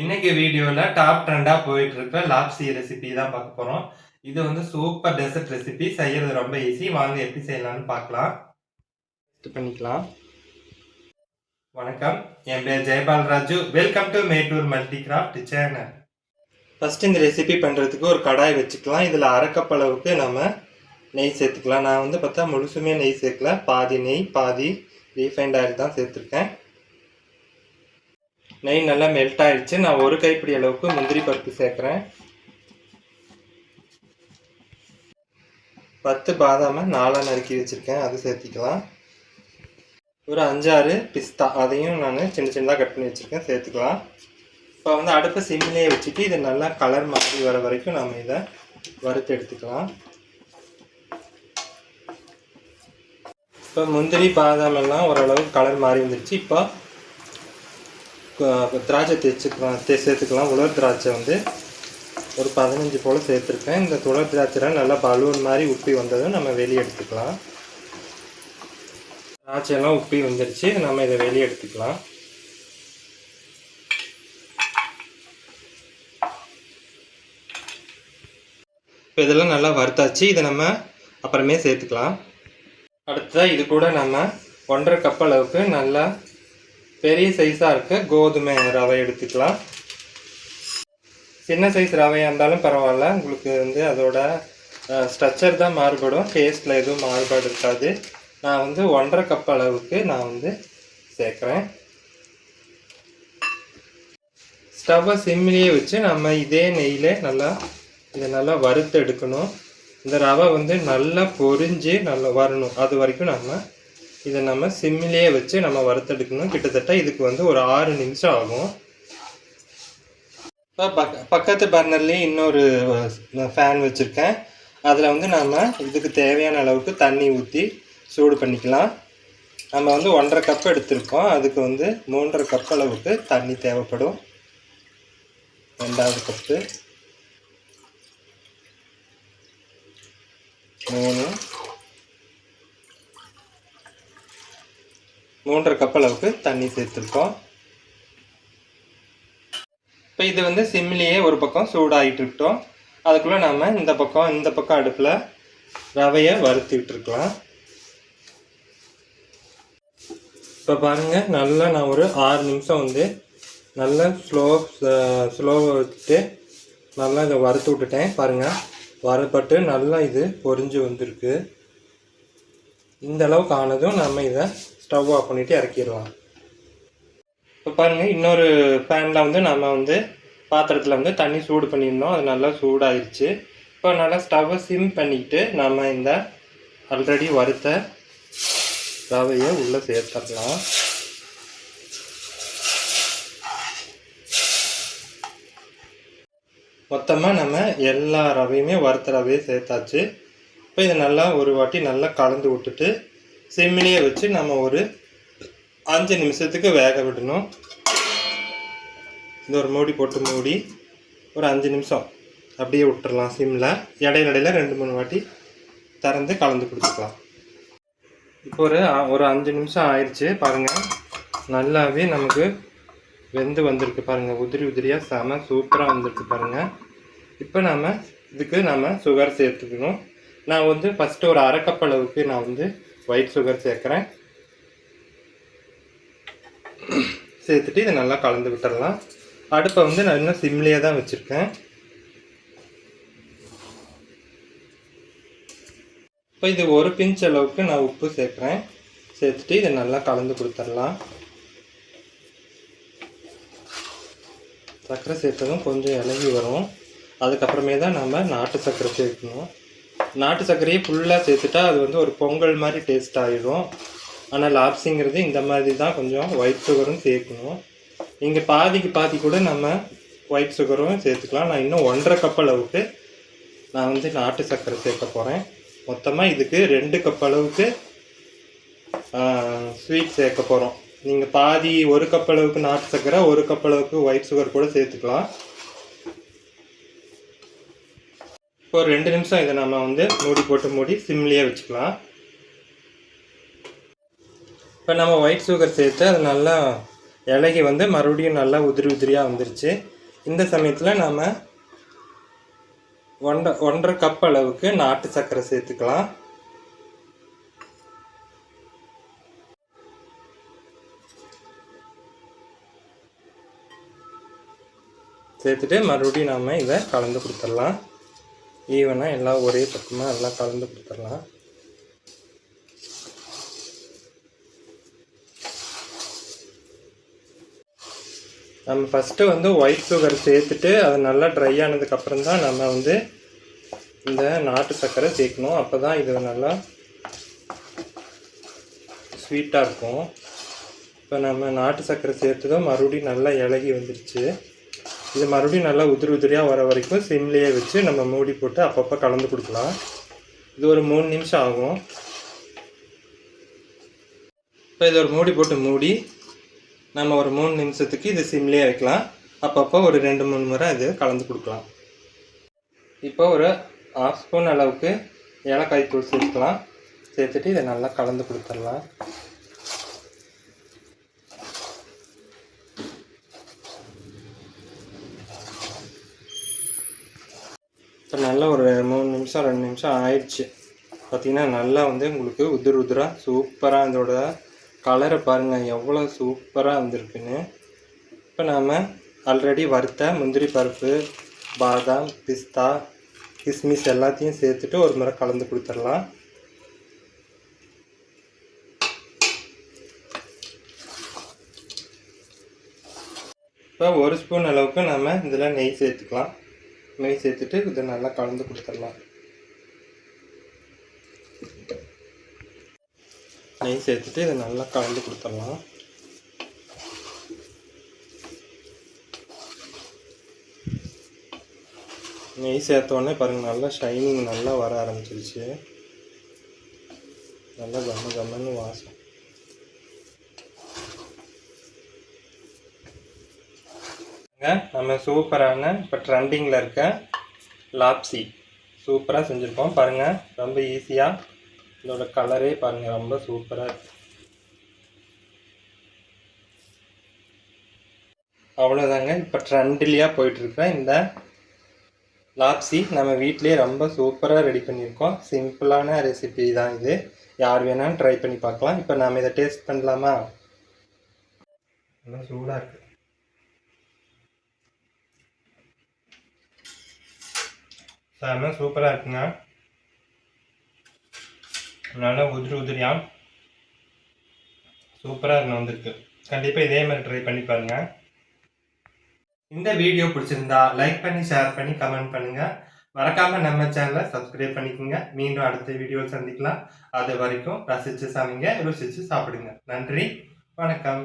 இன்னைக்கு வீடியோவில் டாப் ட்ரெண்டாக போயிட்டு இருக்க லாப்ஸி ரெசிபி தான் பார்க்க போகிறோம் இது வந்து சூப்பர் டெசர்ட் ரெசிபி செய்யறது ரொம்ப ஈஸி வாங்க எப்படி செய்யலாம்னு பார்க்கலாம். Test பண்ணிக்கலாம். வணக்கம். என் பேர் Jayapal Raju welcome to Mettur multi craft channel first இந்த ரெசிபி பண்ணுறதுக்கு ஒரு கடாய் வச்சுக்கலாம். இதில் அரை கப் அளவுக்கு நம்ம நெய் சேர்த்துக்கலாம். நான் வந்து பார்த்தா முழுசுமே நெய் சேர்க்கல. பாதி நெய் பாதி ரீஃபைண்ட் ஆயில் தான் சேர்த்துருக்கேன். நெய் நல்லா மெல்ட் ஆயிடுச்சு. நான் ஒரு கைப்பிடி அளவுக்கு முந்திரி பருப்பு சேர்க்குறேன். பத்து பாதாமை நாலாக நறுக்கி வச்சுருக்கேன். அது சேர்த்திக்கலாம். ஒரு அஞ்சாறு பிஸ்தா அதையும் நான் சின்ன சின்னதாக கட் பண்ணி வச்சுருக்கேன். சேர்த்துக்கலாம். இப்போ வந்து அடுப்பை சிம்மிலே வச்சுட்டு இது நல்லா கலர் மாறி வர வரைக்கும் நம்ம இதை வறுத்து எடுத்துக்கலாம். இப்போ முந்திரி பாதாம் எல்லாம் ஓரளவுக்கு கலர் மாறி வந்துருச்சு. இப்போ திராட்சை தேய்ச்சிக்கலாம் தே சேர்த்துக்கலாம். உலர் திராட்சை வந்து ஒரு பதினஞ்சு போல் சேர்த்துருக்கேன். இந்த உலர் திராட்சைலாம் நல்லா பலூன் மாதிரி உப்பி வந்ததும் நம்ம வெளியே எடுத்துக்கலாம். திராட்சையெல்லாம் உப்பி வந்துருச்சு. நம்ம இதை வெளியே எடுத்துக்கலாம். இப்போ இதெல்லாம் நல்லா வறுத்தாச்சு. இதை நம்ம அப்புறமே சேர்த்துக்கலாம். அடுத்ததாக இது கூட நம்ம ஒன்றரை கப் அளவுக்கு நல்லா பெரிய சைஸாக இருக்க கோதுமை ரவை எடுத்துக்கலாம். சின்ன சைஸ் ரவையாக இருந்தாலும் பரவாயில்ல. உங்களுக்கு வந்து அதோட ஸ்ட்ரக்சர் தான் மாறுபடும். டேஸ்ட்டில் எதுவும் மாறுபாடு இருக்காது. நான் வந்து ஒன்றரை கப் அளவுக்கு நான் வந்து சேர்க்குறேன். ஸ்டவ்வை சிம்மிலேயே வச்சு நம்ம இதே நெய்யில் நல்லா இதை நல்லா வறுத்து எடுக்கணும். இந்த ரவை வந்து நல்லா பொரிஞ்சு நல்லா வரணும். அது வரைக்கும் நம்ம இதை நம்ம சிம்மிலேயே வச்சு நம்ம வறுத்தெடுக்கணும். கிட்டத்தட்ட இதுக்கு வந்து ஒரு ஆறு நிமிஷம் ஆகும். இப்போ பக் பக்கத்து பர்னர்லேயும் இன்னொரு ஃபேன் வச்சுருக்கேன். அதில் வந்து நம்ம இதுக்கு தேவையான அளவுக்கு தண்ணி ஊற்றி சூடு பண்ணிக்கலாம். நம்ம வந்து ஒன்றரை கப் எடுத்திருக்கோம். அதுக்கு வந்து மூன்றரை கப் அளவுக்கு தண்ணி தேவைப்படும். ரெண்டாவது கப்பு மூணு. மூன்றரை கப் அளவுக்கு தண்ணி சேர்த்துருக்கோம். இப்போ இது வந்து சிம்மிலேயே ஒரு பக்கம் சூடாகிட்டு இருக்கட்டும். அதுக்குள்ளே நம்ம இந்த பக்கம் இந்த பக்கம் அடுப்பில் ரவையை வறுத்துக்கிட்டு இருக்கலாம். இப்போ பாருங்கள் நல்லா நான் ஒரு ஆறு நிமிஷம் வந்து நல்லா ஸ்லோ ஸ்லோவை வச்சுட்டு நல்லா இதை வறுத்து விட்டுட்டேன். பாருங்கள் வறுப்பட்டு நல்லா இது பொறிஞ்சு வந்திருக்கு. இந்த அளவுக்கு ஆனதும் நம்ம இதை ஸ்டவ் ஆஃப் பண்ணிவிட்டு இறக்கிடுவோம் இப்போ பாருங்கள் இன்னொரு பேனில் வந்து நம்ம வந்து பாத்திரத்தில் வந்து தண்ணி சூடு பண்ணியிருந்தோம். அது நல்லா சூடாயிருச்சு. இப்போ நல்லா ஸ்டவ்வை சிம் பண்ணிக்கிட்டு நம்ம இந்த ஆல்ரெடி வறுத்த ரவையை உள்ளே சேர்த்துடலாம். மொத்தமாக நம்ம எல்லா ரவையுமே வறுத்த ரவையை சேர்த்தாச்சு. இப்போ இதை நல்லா ஒரு வாட்டி நல்லா கலந்து விட்டுட்டு சிம்மிலேயே வச்சு நம்ம ஒரு அஞ்சு நிமிஷத்துக்கு வேக விடணும். இந்த ஒரு மூடி போட்டு மூடி ஒரு அஞ்சு நிமிஷம் அப்படியே விட்டுறலாம் சிம்மில் இடையில இடையில ரெண்டு மூணு வாட்டி திறந்து கலந்து கொடுத்துக்கலாம். இப்போ ஒரு ஒரு அஞ்சு நிமிஷம் ஆயிடுச்சு பாருங்கள் நல்லாவே நமக்கு வெந்து வந்திருக்கு பாருங்கள் உதிரி உதிரியாக செம சூப்பராக வந்திருக்கு பாருங்கள் இப்போ நம்ம இதுக்கு நம்ம சுகர் சேர்த்துக்கணும். நான் வந்து ஃபஸ்ட்டு ஒரு அரை அளவுக்கு நான் வந்து ஒயிட் சுகர் சேர்க்குறேன். சேர்த்துட்டு இதை நல்லா கலந்து விட்டுடலாம் அடுப்பை வந்து நான் இன்னும் சிம்லேயே தான் வச்சுருக்கேன். இப்போ இது ஒரு பிஞ்ச் அளவுக்கு நான் உப்பு சேர்க்குறேன். சேர்த்துட்டு இதை நல்லா கலந்து கொடுத்துடலாம். சர்க்கரை சேர்த்ததும் கொஞ்சம் இலகி வரும். அதுக்கப்புறமே தான் நம்ம நாட்டு சர்க்கரை சேர்க்கணும். நாட்டு சர்க்கரையே ஃபுல்லாக சேர்த்துட்டா அது வந்து ஒரு பொங்கல் மாதிரி டேஸ்ட் ஆகிடும் ஆனால் லாப்ஸிங்கிறது இந்த மாதிரி தான் கொஞ்சம் ஒயிட் சுகரும் சேர்க்கணும். நீங்கள் பாதிக்கு பாதி கூட நம்ம ஒயிட் சுகரும் சேர்த்துக்கலாம். நான் இன்னும் ஒன்றரை கப் அளவுக்கு நான் வந்து நாட்டு சர்க்கரை சேர்க்க போகிறேன் மொத்தமாக இதுக்கு ரெண்டு கப் அளவுக்கு ஸ்வீட் சேர்க்க போகிறோம் நீங்கள் பாதி ஒரு கப் அளவுக்கு நாட்டு சர்க்கரை ஒரு கப் அளவுக்கு ஒயிட் சுகர் கூட சேர்த்துக்கலாம். இப்போ ஒரு ரெண்டு நிமிஷம் இதை நம்ம வந்து மூடி போட்டு மூடி சிம்லேயே வச்சுக்கலாம். இப்போ நம்ம ஒயிட் சுகர் சேர்த்து அது நல்லா இலகி வந்து மறுபடியும் நல்லா உதிரி உதிரியாக வந்துருச்சு. இந்த சமயத்தில் நாம் ஒன்றை ஒன்றரை கப் அளவுக்கு நாட்டு சர்க்கரை சேர்த்துக்கலாம். சேர்த்துட்டு மறுபடியும் நாம் இதை கலந்து கொடுத்துடலாம். ஈவனாக எல்லாம் ஒரே பக்கமாக எல்லாம் கலந்து கொடுத்துடலாம். நம்ம ஃபஸ்ட்டு வந்து ஒயிட் சுகர் சேர்த்துட்டு அது நல்லா ட்ரை ஆனதுக்கப்புறம் தான் நம்ம வந்து இந்த நாட்டு சர்க்கரை சேர்க்கணும். அப்போ தான் இது நல்லா ஸ்வீட்டாக இருக்கும். இப்போ நம்ம நாட்டு சர்க்கரை சேர்த்ததும் மறுபடியும் நல்லா இலகி வந்துருச்சு. இது மறுபடியும் நல்லா உதிரி உதிரியாக வர வரைக்கும் சிம்லேயே வச்சு நம்ம மூடி போட்டு அப்பப்போ கலந்து கொடுக்கலாம். இது ஒரு மூணு நிமிஷம் ஆகும். இப்போ இது ஒரு மூடி போட்டு மூடி நம்ம ஒரு மூணு நிமிஷத்துக்கு இது சிம்லேயே வைக்கலாம். அப்பப்போ ஒரு ரெண்டு மூணு முறை இது கலந்து கொடுக்கலாம். இப்போ ஒரு ஹாஃப் ஸ்பூன் அளவுக்கு ஏலக்காய் தூள் சேர்த்துக்கலாம். சேர்த்துட்டு இதை நல்லா கலந்து கொடுத்துடலாம். நல்லா ஒரு மூணு நிமிஷம் ரெண்டு நிமிஷம் ஆயிடுச்சு. பார்த்தீங்கன்னா நல்லா வந்து உங்களுக்கு உதிர் உதிராக சூப்பராக இதோட கலரை பாருங்கள் எவ்வளோ சூப்பராக வந்திருக்குன்னு. இப்போ நாம் ஆல்ரெடி வறுத்த முந்திரி பருப்பு பாதாம் பிஸ்தா கிஸ்மிஸ் எல்லாத்தையும் சேர்த்துட்டு ஒரு முறை கலந்து கொடுத்துடலாம். இப்போ ஒரு ஸ்பூன் அளவுக்கு நம்ம இதில் நெய் சேர்த்துக்கலாம். நெய் சேர்த்துட்டு இதை நல்லா கலந்து கொடுத்துடலாம். நெய் சேர்த்துட்டு இதை நல்லா கலந்து கொடுத்துடலாம். நெய் சேர்த்தோடனே பாருங்கள் நல்லா ஷைனிங் நல்லா வர ஆரம்பிச்சிருச்சு. நல்லா கம்ம கம்மன்னு வாசம். நம்ம சூப்பரான இப்போ ட்ரெண்டிங்கில் இருக்க லாப்ஸி சூப்பராக செஞ்சுருக்கோம். பாருங்கள் ரொம்ப ஈஸியாக இதோட கலரே பாருங்கள் ரொம்ப சூப்பராக அவ்வளோதாங்க இப்போ ட்ரெண்டிலியாக போயிட்டுருக்க இந்த லாப்ஸி நம்ம வீட்டிலே ரொம்ப சூப்பராக ரெடி பண்ணியிருக்கோம். சிம்பிளான ரெசிபி தான் இது. யார் வேணாலும் ட்ரை பண்ணி பார்க்கலாம். இப்போ நாம் இதை டேஸ்ட் பண்ணலாமா? நல்லா சூடாக இருக்குது செம சூப்பராக இருக்குங்க. நல்லா உதிரி உதிரியாக சூப்பராக இருக்கு வந்திருக்கு. கண்டிப்பாக இதே மாதிரி ட்ரை பண்ணி பாருங்கள் இந்த வீடியோ பிடிச்சிருந்தா லைக் பண்ணி ஷேர் பண்ணி கமெண்ட் பண்ணுங்கள் மறக்காம நம்ம சேனலை சப்ஸ்கிரைப் பண்ணிக்கோங்க. மீண்டும் அடுத்த வீடியோ சந்திக்கலாம். அது வரைக்கும் ரசித்து சமைங்க ருசித்து சாப்பிடுங்க. நன்றி வணக்கம்.